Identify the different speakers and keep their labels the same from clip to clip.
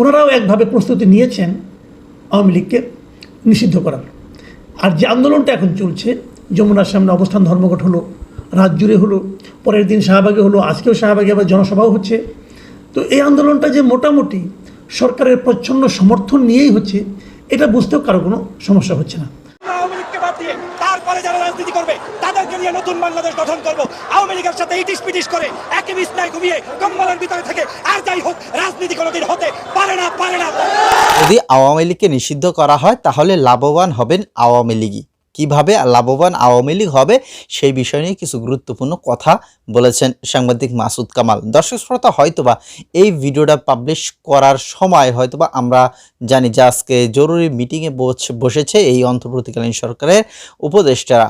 Speaker 1: ওনারাও একভাবে প্রস্তুতি নিয়েছেন আওয়ামী লীগকে নিষিদ্ধ করার। আর যে আন্দোলনটা এখন চলছে, যমুনার সামনে অবস্থান ধর্মঘট হলো, রাত জুড়ে হলো, পরের দিন শাহবাগে হলো, আজকেও শাহবাগে আবার জনসভাও হচ্ছে। তো এই আন্দোলনটা যে মোটামুটি সরকারের প্রচ্ছন্ন সমর্থন নিয়েই হচ্ছে, এটা বুঝতেও কারও কোনো সমস্যা হচ্ছে না
Speaker 2: আওয়ামী লীগকে বাদ দিয়ে তারপরে যারা রাজনীতি করবে তাদেরকে নিয়ে নতুন বাংলাদেশ গঠন করব। আওয়ামী লীগের সাথে ইটিস পিটিস করে একই বিছনায় ঘুমিয়ে কম্বলের ভিতরে থেকে আর যাই হোক, রাজনীতি কোনোদিন হতে পারে না পারে না।
Speaker 3: যদি আওয়ামী লীগকে নিষিদ্ধ করা হয়, তাহলে লাভবান হবেন আওয়ামী লীগই। কীভাবে লাভবান আওয়ামী লীগ হবে, সেই বিষয় নিয়ে কিছু গুরুত্বপূর্ণ কথা বলেছেন সাংবাদিক মাসুদ কামাল। দর্শক শ্রোতা, হয়তোবা এই ভিডিওটা পাবলিশ করার সময় হয়তোবা আমরা জানি যে আজকে জরুরি মিটিংয়ে বসেছে এই অন্তর্বর্তীকালীন সরকারের উপদেষ্টারা।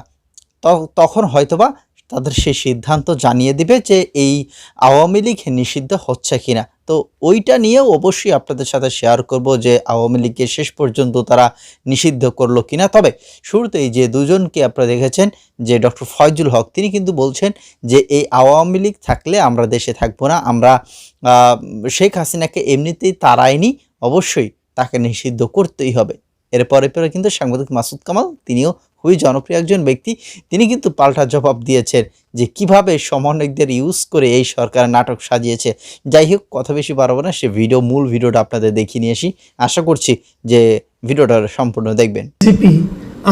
Speaker 3: তখন হয়তোবা তাদের সেই সিদ্ধান্ত জানিয়ে দিবে যে এই আওয়ামী লীগ নিষিদ্ধ হচ্ছে কিনা। তো ওইটা নিয়েও অবশ্যই আপনাদের সাথে শেয়ার করব যে আওয়ামী লীগকে শেষ পর্যন্ত তারা নিষিদ্ধ করল কিনা। তবে শুরুতেই যে দুজনকে আপনারা দেখেছেন, যে ডক্টর ফয়জুল হক, তিনি কিন্তু বলছেন যে এই আওয়ামী লীগ থাকলে আমরা দেশে থাকব না, আমরা শেখ হাসিনাকে এমনিতেই তারাইনি অবশ্যই তাকে নিষিদ্ধ করতেই হবে। এরপরে পরে কিন্তু সাংবাদিক মাসুদ কামাল, তিনিও খুবই জনপ্রিয় একজন ব্যক্তি, তিনি কিন্তু পাল্টা জবাব দিয়েছেন যে কীভাবে সমন্বয়কদের ইউজ করে এই সরকার নাটক সাজিয়েছে। যাই হোক, কথা বেশি পারব না, সে ভিডিও মূল ভিডিওটা আপনাদের দেখিয়ে নিয়ে আসি। আশা করছি যে ভিডিওটা সম্পূর্ণ দেখবেন।
Speaker 1: এনসিপি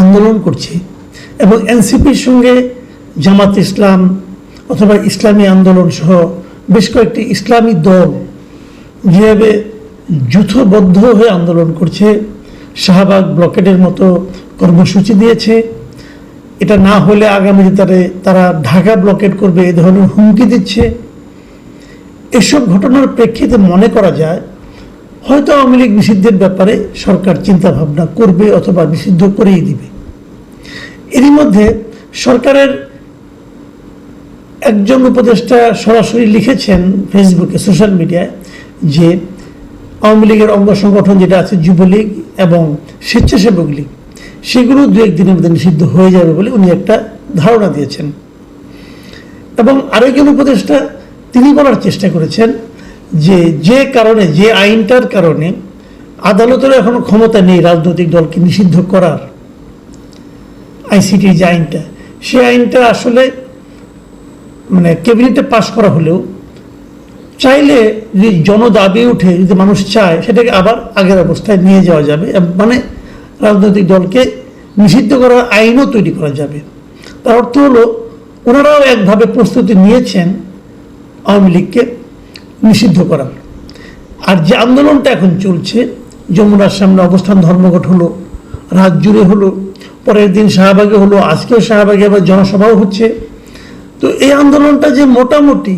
Speaker 1: আন্দোলন করছে এবং এনসিপির সঙ্গে জামাত ইসলাম অথবা ইসলামী আন্দোলন সহ বেশ কয়েকটি ইসলামী দল যেভাবে যুথবদ্ধ হয়ে আন্দোলন করছে শাহবাগ ব্লকেটের মতো কর্মসূচি দিয়েছে। এটা না হলে আগামীতে তারা তারা ঢাকা ব্লকেট করবে এ ধরনের হুমকি দিচ্ছে। এসব ঘটনার প্রেক্ষিতে মনে করা যায়, হয়তো আওয়ামী লীগ নিষিদ্ধের ব্যাপারে সরকার চিন্তা ভাবনা করবে অথবা নিষিদ্ধ করেই দিবে। এরই মধ্যে সরকারের একজন উপদেষ্টা সরাসরি লিখেছেন ফেসবুকে, সোশ্যাল মিডিয়ায়, যে আওয়ামী লীগের অঙ্গ সংগঠন যেটা আছে, যুবলীগ এবং স্বেচ্ছাসেবক লীগ, সেগুলো দু একদিনের মধ্যে নিষিদ্ধ হয়ে যাবে বলে উনি একটা ধারণা দিয়েছেন। এবং আরেকজন উপদেষ্টা, তিনি বলার চেষ্টা করেছেন যে যে কারণে, যে আইনটার কারণে আদালতের এখন ক্ষমতা নেই রাজনৈতিক দলকে নিষিদ্ধ করার। আইসিটি যে আইনটা সেই আইনটা আসলে মানে ক্যাবিনেটে পাশ করা হলেও চাইলে যদি জনদাবি উঠে, যদি মানুষ চায়, সেটাকে আবার আগের অবস্থায় নিয়ে যাওয়া যাবে। মানে রাজনৈতিক দলকে নিষিদ্ধ করার আইনও তৈরি করা যাবে। তার অর্থ হলো, ওনারাও একভাবে প্রস্তুতি নিয়েছেন আওয়ামী লীগকে নিষিদ্ধ করার। আর যে আন্দোলনটা এখন চলছে, যমুনার সামনে অবস্থান ধর্মঘট হলো, রাত জুড়ে হলো, পরের দিন শাহবাগে হলো, আজকেও শাহবাগে আবার জনসভাও হচ্ছে। তো এই আন্দোলনটা যে মোটামুটি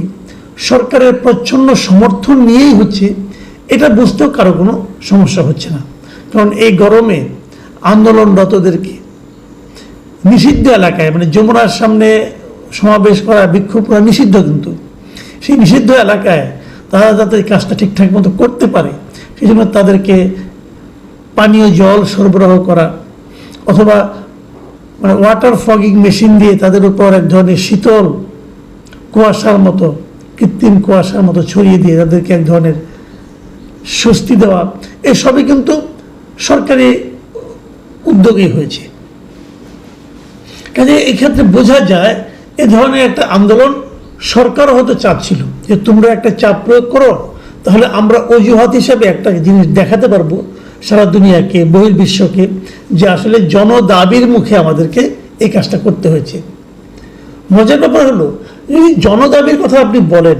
Speaker 1: সরকারের প্রচ্ছন্ন সমর্থন নিয়েই হচ্ছে, এটা বুঝতেও কারও কোনো সমস্যা হচ্ছে না। কারণ এই গরমে আন্দোলনরতদেরকে নিষিদ্ধ এলাকায় মানে যমুনার সামনে সমাবেশ করা, বিক্ষোভ করা নিষিদ্ধ কিন্তু। সেই নিষিদ্ধ এলাকায় তারা যাতে কাজটা ঠিকঠাক মতো করতে পারে, সেই জন্য তাদেরকে পানীয় জল সরবরাহ করা, অথবা মানে ওয়াটার ফগিং মেশিন দিয়ে তাদের উপর এক ধরনের শীতল কুয়াশার মতো কৃত্রিম কুয়াশার মতো ছড়িয়ে দিয়ে তাদেরকে এক ধরনের স্বস্তি দেওয়া, এসবই কিন্তু সরকারি উদ্যোগই হয়েছে। কাজে এক্ষেত্রে বোঝা যায়, এ ধরনের একটা আন্দোলন সরকারও হয়তো চাচ্ছিল যে তোমরা একটা চাপ প্রয়োগ করো, তাহলে আমরা অজুহাত হিসাবে একটা জিনিস দেখাতে পারব সারা দুনিয়াকে বহির্বিশ্বকে যে আসলে জনদাবির মুখে আমাদেরকে এই কাজটা করতে হয়েছে। মজার ব্যাপার হলো যদি জনদাবির কথা আপনি বলেন,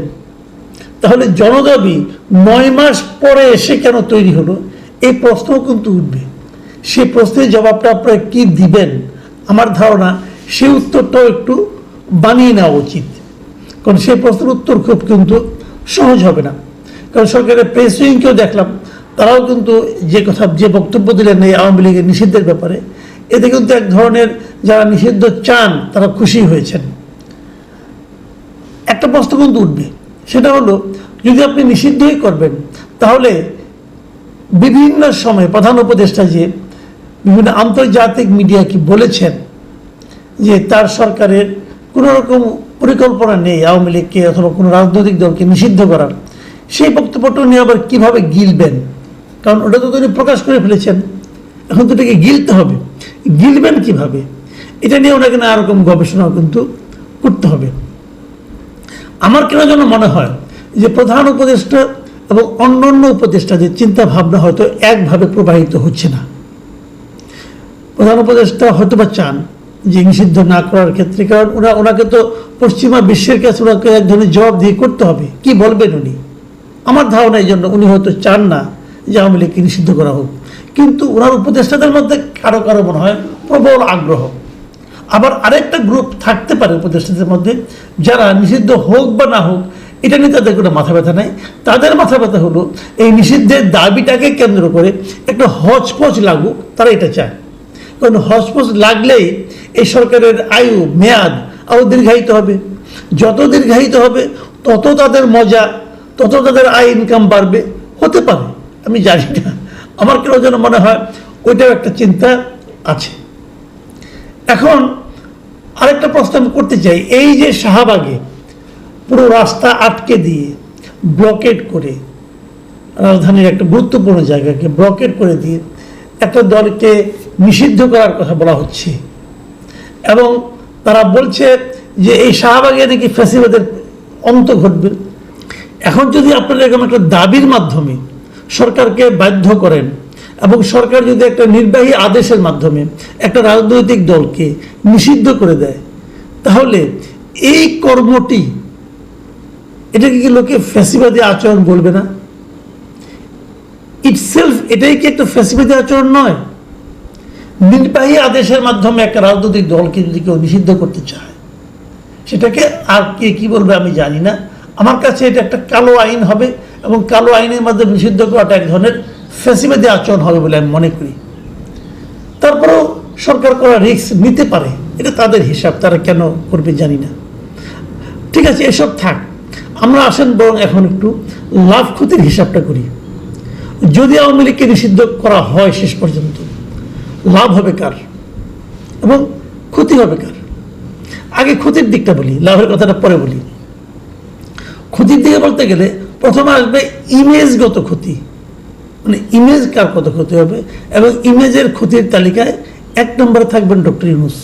Speaker 1: তাহলে জনদাবি নয় মাস পরে এসে কেন তৈরি হলো? এই প্রশ্নও কিন্তু উঠবে। সেই প্রশ্নের জবাবটা আপনারা কি দিবেন? আমার ধারণা সেই উত্তরটাও একটু বানিয়ে নেওয়া উচিত। কারণ সেই প্রশ্নের উত্তর খুব কিন্তু সহজ হবে না। কারণ সরকারের প্রেস উইংকেও দেখলাম, তারাও কিন্তু যে কথা, যে বক্তব্য দিলেন এই আওয়ামী লীগের নিষিদ্ধের ব্যাপারে, এতে কিন্তু এক ধরনের যারা নিষিদ্ধ চান, তারা খুশি হয়েছেন। একটা প্রশ্ন কিন্তু উঠবে। সেটা হলো, যদি আপনি নিষিদ্ধই করবেন, তাহলে বিভিন্ন সময় প্রধান উপদেষ্টা যে বিভিন্ন আন্তর্জাতিক মিডিয়া কি বলেছেন, যে তার সরকারের কোনো রকম পরিকল্পনা নেই আওয়ামী লীগকে অথবা কোনো রাজনৈতিক দলকে নিষিদ্ধ করার, সেই বক্তব্যটা নিয়ে আবার কীভাবে গিলবেন? কারণ ওটা তো তিনি প্রকাশ করে ফেলেছেন। এখন তো এটাকে গিলতে হবে। গিলবেন কীভাবে? এটা নিয়ে ওনাকে না এরকম গবেষণা কিন্তু করতে হবে। আমার কেন যেন মনে হয় যে প্রধান উপদেষ্টা এবং অন্যান্য উপদেষ্টাদের চিন্তা ভাবনা হয়তো একভাবে প্রবাহিত হচ্ছে না। প্রধান উপদেষ্টা হয়তো বা চান যে নিষিদ্ধ না করার ক্ষেত্রে, কারণ ওরা, ওনাকে তো পশ্চিমা বিশ্বের কাছে ওনাকে এক ধরনের জবাব দিয়ে করতে হবে। কি বলবেন উনি? আমার ধারণা এই জন্য উনি হয়তো চান না যে আওয়ামী লীগকে নিষিদ্ধ করা হোক। কিন্তু ওনার উপদেষ্টাদের মধ্যে কারও কারও মনে হয় প্রবল আগ্রহ। আবার আরেকটা গ্রুপ থাকতে পারে উপদেষ্টাদের মধ্যে, যারা নিষিদ্ধ হোক বা না হোক, এটা নিয়ে তাদের কোনো মাথা ব্যথা নাই। তাদের মাথা ব্যথা হলো, এই নিষিদ্ধের দাবিটাকে কেন্দ্র করে একটা হজপজ লাগুক, তারা এটা চায়। কারণ হজপজ লাগলেই এই সরকারের আয়ু, মেয়াদ আরও দীর্ঘায়িত হবে। যত দীর্ঘায়িত হবে, তত তাদের মজা, তত তাদের আয় ইনকাম বাড়বে। হতে পারে, আমি জানি না। আমার কেন যেন মনে হয়, ওইটাও একটা চিন্তা আছে। এখন আরেকটা প্রশ্ন আমি করতে চাই। এই যে শাহবাগে পুরো রাস্তা আটকে দিয়ে ব্লকেট করে, রাজধানীর একটা গুরুত্বপূর্ণ জায়গাকে ব্লকেট করে দিয়ে একটা দলকে নিষিদ্ধ করার কথা বলা হচ্ছে এবং তারা বলছে যে এই শাহবাগে নাকি ফ্যাসিবাদের অন্ত ঘটবে। এখন যদি আপনারা এরকম একটা দাবির মাধ্যমে সরকারকে বাধ্য করেন এবং সরকার যদি একটা নির্বাহী আদেশের মাধ্যমে একটা রাজনৈতিক দলকে নিষিদ্ধ করে দেয়, তাহলে এই কর্মটি এটাকে কি লোকে ফ্যাসিবাদী আচরণ বলবে না? ইটসেলফ এটাই কি একটা ফ্যাসিবাদী আচরণ নয়? নির্বাহী আদেশের মাধ্যমে একটা রাজনৈতিক দলকে যদি কেউ নিষিদ্ধ করতে চায়, সেটাকে আর কে কি বলবে আমি জানি না। আমার কাছে এটা একটা কালো আইন হবে এবং কালো আইনের মাধ্যমে নিষিদ্ধ করাটা এক ধরনের ফ্যাসিবাদী আচরণ হবে বলে আমি মনে করি। তারপরেও সরকার করা রিস্ক নিতে পারে, এটা তাদের হিসাব, তারা কেন করবে জানি না। ঠিক আছে, এসব থাক, আমরা আসেন বরং এখন একটু লাভ ক্ষতির হিসাবটা করি। যদি আওয়ামী লীগকে নিষিদ্ধ করা হয় শেষ পর্যন্ত, লাভ হবে কার? এবং ক্ষতি হবে কার? আগে ক্ষতির দিকটা বলি, লাভের কথাটা পরে বলি। ক্ষতির দিকে বলতে গেলে প্রথমে আসবে ইমেজগত ক্ষতি। মানে ইমেজ কার কত ক্ষতি হবে? এবং ইমেজের ক্ষতির তালিকায় এক নম্বরে থাকবেন ডক্টর ইউনুস।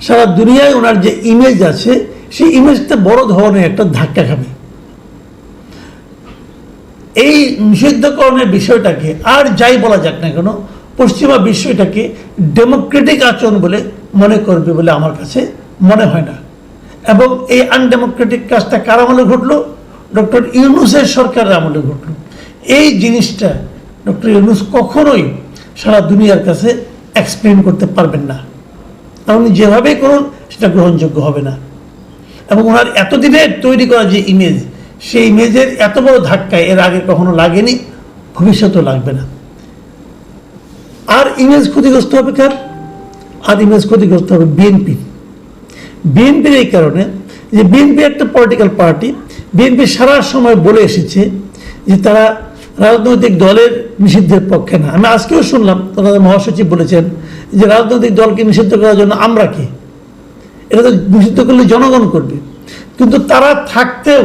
Speaker 1: সারা দুনিয়ায় ওনার যে ইমেজ আছে, সেই ইমেজটা বড় ধরনের একটা ধাক্কা খাবে। এই নিষিদ্ধকরণের বিষয়টাকে আর যাই বলা যাক না কেন, পশ্চিমা বিষয়টাকে ডেমোক্রেটিক আচরণ বলে মনে করবে বলে আমার কাছে মনে হয় না। এবং এই আনডেমোক্রেটিক কাজটা কার আমলে ঘটলো? ডক্টর ইউনুসের সরকারের আমলে ঘটলো। এই জিনিসটা ডক্টর ইউনুস কখনোই সারা দুনিয়ার কাছে এক্সপ্লেন করতে পারবেন না। আর উনি যেভাবেই করুন, সেটা গ্রহণযোগ্য হবে না। এবং ওনার এতদিনের তৈরি করা যে ইমেজ সেই ইমেজের এত বড় ধাক্কায় এর আগে কখনো লাগেনি, ভবিষ্যতেও লাগবে না। আর ইমেজ ক্ষতিগ্রস্ত হবে কার? আর ইমেজ ক্ষতিগ্রস্ত হবে বিএনপি বিএনপির এই কারণে যে বিএনপি একটা পলিটিক্যাল পার্টি বিএনপি সারা সময় বলে এসেছে যে তারা রাজনৈতিক দলের নিষিদ্ধের পক্ষে না। আমি আজকেও শুনলাম তাদের মহাসচিব বলেছেন যে রাজনৈতিক দলকে নিষিদ্ধ করার জন্য আমরা কি? এটা তো নিষিদ্ধ করলে জনগণ করবে। কিন্তু তারা থাকতেও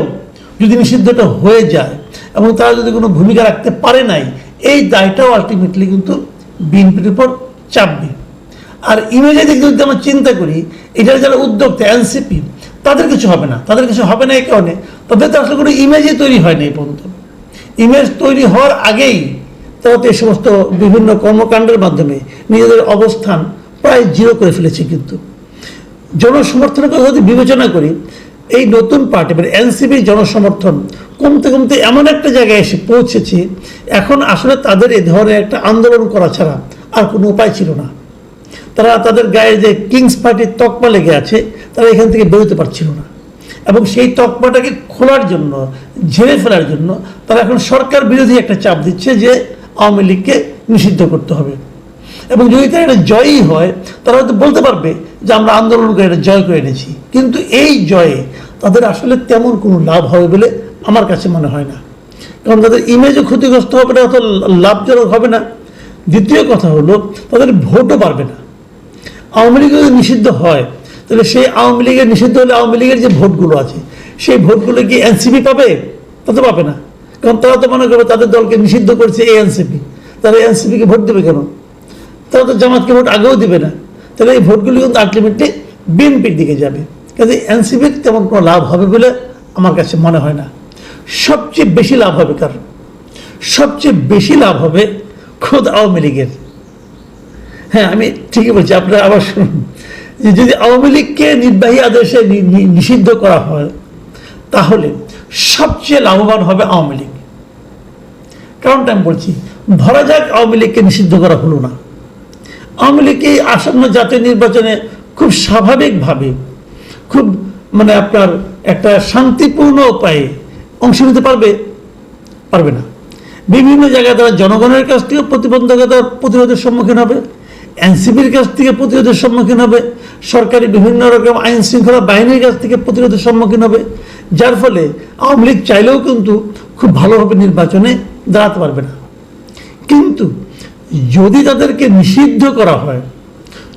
Speaker 1: যদি নিষিদ্ধটা হয়ে যায় এবং তারা যদি কোনো ভূমিকা রাখতে পারে নাই, এই দায়টাও আলটিমেটলি কিন্তু বিএনপির উপর চাপবে। আর ইমেজের দিক যদি আমরা চিন্তা করি, এটার যারা উদ্যোক্তা এনসিপি তাদের কিছু হবে না। তাদের কিছু হবে না এই কারণে। তাদের তো আসলে কোনো ইমেজই তৈরি হয়নি এই পর্যন্ত। ইমেজ তৈরি হওয়ার আগেই তারা তো এই সমস্ত বিভিন্ন কর্মকাণ্ডের মাধ্যমে নিজেদের অবস্থান প্রায় জিরো করে ফেলেছে কিন্তু। জনসমর্থনের কথা যদি বিবেচনা করি, এই নতুন পার্টি মানে এনসিপির জনসমর্থন কমতে কমতে এমন একটা জায়গায় এসে পৌঁছেছে, এখন আসলে তাদের এ ধরনের একটা আন্দোলন করা ছাড়া আর কোনো উপায় ছিল না। তারা তাদের গায়ে যে কিংস পার্টির তকমা লেগে আছে, তারা এখান থেকে বেরোতে পারছিল না। এবং সেই তকমাটাকে খোলার জন্য, ঝেড়ে ফেলার জন্য, তারা এখন সরকার বিরোধী একটা চাপ দিচ্ছে যে আওয়ামী লীগকে নিষিদ্ধ করতে হবে। এবং যদি তারা এটা জয়ই হয়, তারা হয়তো বলতে পারবে যে আমরা আন্দোলন করে এটা জয় করে এনেছি। কিন্তু এই জয়ে তাদের আসলে তেমন কোনো লাভ হবে বলে আমার কাছে মনে হয় না। কারণ তাদের ইমেজও ক্ষতিগ্রস্ত হবে না, অত লাভজনক হবে না। দ্বিতীয় কথা হলো, তাদের ভোটও পারবে না। আওয়ামী লীগ যদি নিষিদ্ধ হয়, তাহলে সেই আওয়ামী লীগের নিষিদ্ধ হলে আওয়ামী লীগের যে ভোটগুলো আছে সেই ভোটগুলো কি এনসিপি পাবে? তা তো পাবে না। কারণ তারা তো মনে করবে তাদের দলকে নিষিদ্ধ করছে এএনসিপি তারা এএনসিপিকে ভোট দেবে কেন? তারা তো জামাতকে ভোট আগেও দিবে না। তাহলে এই ভোটগুলি কিন্তু আলটিমেটলি বিএনপির দিকে যাবে। কাজে এনসিপির তেমন কোনো লাভ হবে বলে আমার কাছে মনে হয় না। সবচেয়ে বেশি লাভ হবে কার? সবচেয়ে বেশি লাভ হবে খোদ আওয়ামী লীগের। হ্যাঁ আমি ঠিকই বলছি, আপনারা আবার শুনুন। যদি আওয়ামী লীগকে নির্বাহী আদেশে নিষিদ্ধ করা হয় তাহলে সবচেয়ে লাভবান হবে আওয়ামী লীগ। কারণটা আমি বলছি, ধরা যাক আওয়ামী লীগকে নিষিদ্ধ করা হলো না। আওয়ামী লীগ এই আসন্ন জাতীয় নির্বাচনে খুব স্বাভাবিকভাবে খুব মানে আপনার একটা শান্তিপূর্ণ উপায়ে অংশ নিতে পারবে? পারবে না। বিভিন্ন জায়গায় তারা জনগণের কাছ থেকে প্রতিবন্ধকতা প্রতিরোধের সম্মুখীন হবে, এনসিপির কাছ থেকে প্রতিরোধের সম্মুখীন হবে, সরকারি বিভিন্ন রকম আইন শৃঙ্খলা বাহিনীর কাছ থেকে প্রতিরোধের সম্মুখীন হবে যার ফলে আওয়ামী লীগ চাইলেও কিন্তু খুব ভালোভাবে নির্বাচনে দাঁড়াতে পারবে না। কিন্তু যদি তাদেরকে নিষিদ্ধ করা হয়,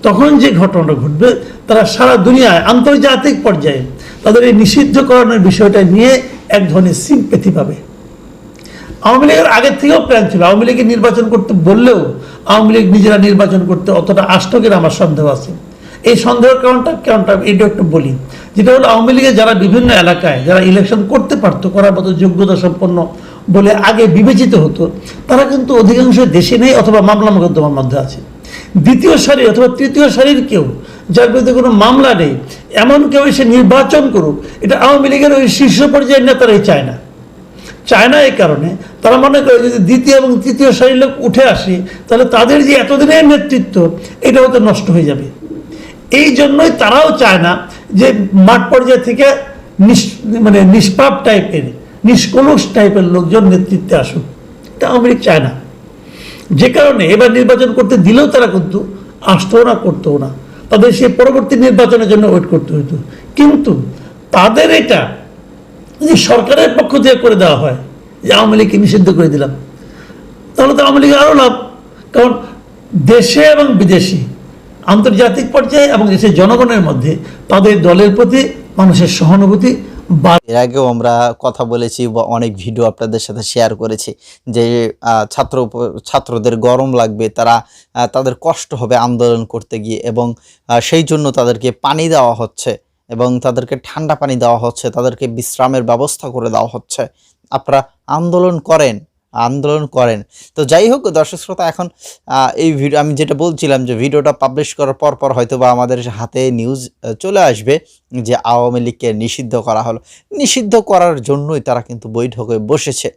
Speaker 1: তখন যে ঘটনাটা ঘটবে, তারা সারা দুনিয়ায় আন্তর্জাতিক পর্যায়ে তাদের এই নিষিদ্ধ করানোর বিষয়টা নিয়ে এক ধরনের সিম্পেথি পাবে। আওয়ামী লীগের আগের থেকেও প্ল্যান ছিল, আওয়ামী লীগের নির্বাচন করতে বললেও আওয়ামী লীগ নিজেরা নির্বাচন করতে অতটা আষ্টকের আমার সন্দেহ আছে। এই সন্দেহের কারণটা কারণটা এটা একটু বলি। যেটা হলো আওয়ামী লীগের যারা বিভিন্ন এলাকায় যারা ইলেকশন করতে পারতো, করার মতো যোগ্যতা সম্পন্ন বলে আগে বিবেচিত হতো, তারা কিন্তু অধিকাংশ দেশে নেই অথবা মামলা মোকদ্দমার মধ্যে আছে। দ্বিতীয় সারি অথবা তৃতীয় সারির কেউ, যার বিরুদ্ধে কোনো মামলা নেই, এমন কেউ এসে নির্বাচন করুক, এটা আওয়ামী লীগের ওই শীর্ষ পর্যায়ের নেতারাই চায় না। চায় না এই কারণে, তারা মনে করে যদি দ্বিতীয় এবং তৃতীয় সারির লোক উঠে আসে, তাহলে তাদের যে এতদিনের নেতৃত্ব এটা হয়তো নষ্ট হয়ে যাবে। এই জন্যই তারাও চায় না যে মাঠ পর্যায় থেকে মানে নিষ্পাপ টাইপের, নিষ্কলুষ টাইপের লোকজন নেতৃত্বে আসুক তা লীগ চায় না। যে কারণে এবার নির্বাচন করতে দিলেও তারা কিন্তু আসতেও না, করতেও না। তাদের সেই পরবর্তী নির্বাচনের জন্য ওয়েট করতে হতো কিন্তু তাদের এটা যদি সরকারের পক্ষ থেকে করে দেওয়া হয়, যে আওয়ামী লীগকে নিষিদ্ধ করে দিলাম, তাহলে তো আওয়ামী লীগের আরও লাভ। কারণ দেশে এবং বিদেশি আন্তর্জাতিক পর্যায়ে এবং দেশের জনগণের মধ্যে তাদের দলের প্রতি, মানুষের সহানুভূতি
Speaker 3: এর আগেও আমরা কথা বলেছি বা অনেক ভিডিও আপনাদের সাথে শেয়ার করেছি যে ছাত্র ছাত্রদের গরম লাগবে, তারা তাদের কষ্ট হবে আন্দোলন করতে গিয়ে এবং সেই জন্য তাদেরকে পানি দেওয়া হচ্ছে এবং তাদেরকে ঠান্ডা পানি দেওয়া হচ্ছে, তাদেরকে বিশ্রামের ব্যবস্থা করে দেওয়া হচ্ছে। আপনারা আন্দোলন করেন আন্দোলন করেন। তো যাই হোক, দর্শক শ্রোতা, এখন এই ভিডিও, আমি যেটা বলছিলাম যে ভিডিওটা পাবলিশ করার পর পর হয়তো বা আমাদের হাতে নিউজ চলে আসবে যে আওয়ামী লীগকে নিষিদ্ধ করা হলো। নিষিদ্ধ করার জন্যই তারা কিন্তু বৈঠকে বসেছে।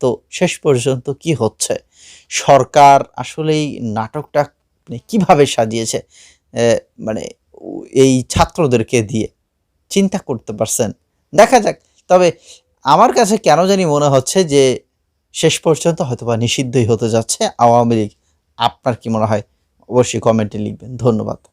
Speaker 3: তো শেষ পর্যন্ত কি হচ্ছে? সরকার আসলেই নাটকটা মানে কীভাবে সাজিয়েছে? মানে এই ছাত্রদেরকে দিয়ে চিন্তা করতে পারছেন? দেখা যাক। তবে আমার কাছে কেন জানি মনে হচ্ছে যে শেষ পর্যন্ত হয়তোবা নিষিদ্ধই হতে যাচ্ছে। আওয়ামী লীগ, আপনার কি মনে হয়? অবশ্যই কমেন্টে লিখবেন। ধন্যবাদ।